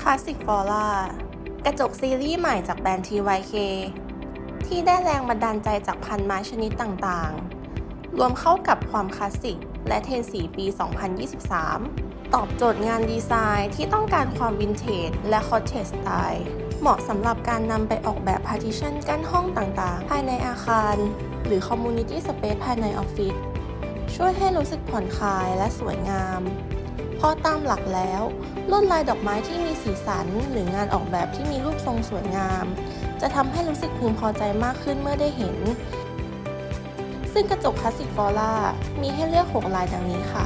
Classic f o r a กระจกซีรีส์ใหม่จากแบรนด์ TYK ที่ได้แรงบันดาลใจจากพันไม้ชนิดต่างๆ รวมเข้ากับความคลาสสิกและเทรนสีปี 2023 ตอบโจทย์งานดีไซน์ที่ต้องการความวินเทจและคอเทจสไตล์ เหมาะสำหรับการนำไปออกแบบพาร์ติชันกั้นห้องต่างๆ ภายในอาคาร หรือคอมมูนิตี้สเปซภายในออฟฟิศช่วยให้รู้สึกผ่อนคลายและสวยงาม เพราะตามหลักแล้ว ลวดลายดอกไม้ที่มีสีสัน หรืองานออกแบบที่มีรูปทรงสวยงาม จะทำให้รู้สึกพึงพอใจมากขึ้นเมื่อได้เห็น ซึ่งกระจกคลาสสิกฟอร่ามีให้เลือก 6 ลายดังนี้ค่ะ